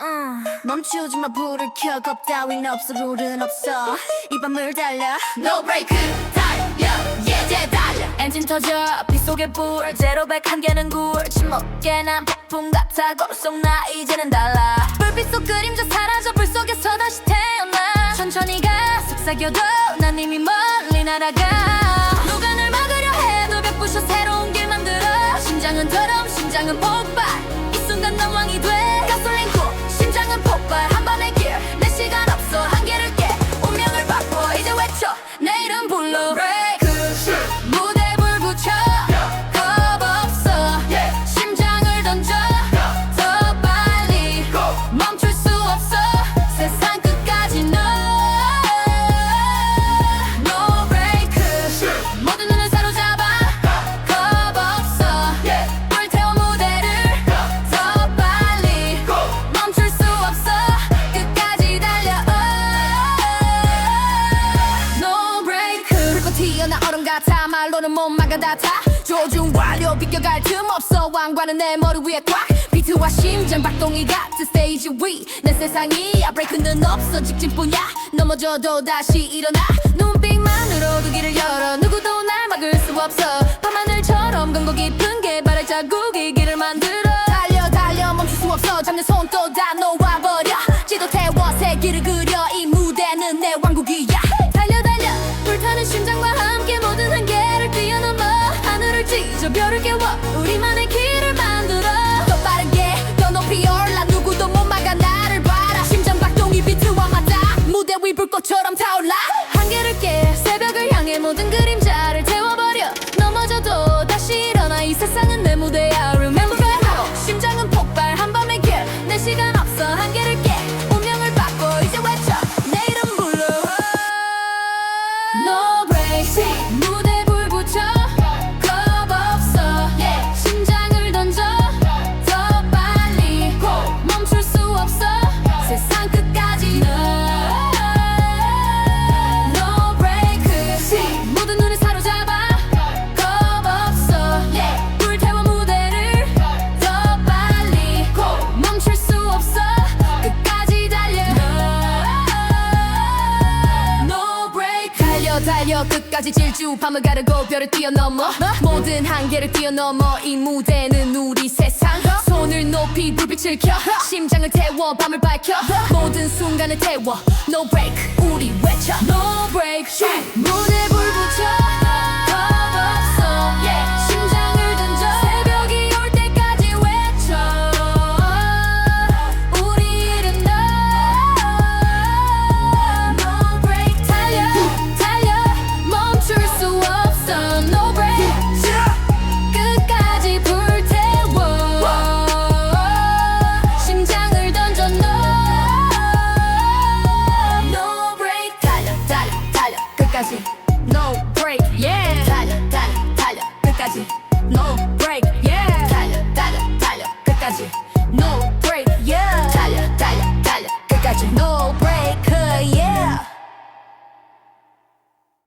음, 멈추지 마 불을 켜. 겁 따윈 없어 룰은 없어. 이 밤을 달려. No break 달려. 예제 달려. 엔진 터져 빗속에 불. 제로백 한 개는 굴. 침묵게 난 폭풍 같아. 걸속 나 이제는 달라. 불빛 속 그림자 사라져. 불 속에서 다시 태어나. 천천히 가. 속삭여도 난 이미 멀리 날아가. 누가 날 막으려 해도 벽부셔 새로운 길 만들어. 심장은 더럼 심장은 폭발. 이 순간 난 왕이 돼 같아 말로는 못 막아 다타. 조준 완료 비껴갈 틈 없어. 왕관은 내 머리 위에 꽉. 비트와 심장 박동이 같은 스테이지 위내 세상이야 브레이크는 없어. 직진뿐이야. 넘어져도 다시 일어나. 눈빛만 불꽃처럼 타올라 break 달려 달려 끝까지 질주. 밤을 가르고 별을 뛰어넘어. 모든 한계를 뛰어넘어. 이 무대는 우리 세상. 손을 높이 불빛을 켜. 심장을 태워 밤을 밝혀. 모든 순간을 태워. No break 우리 외쳐. No break No.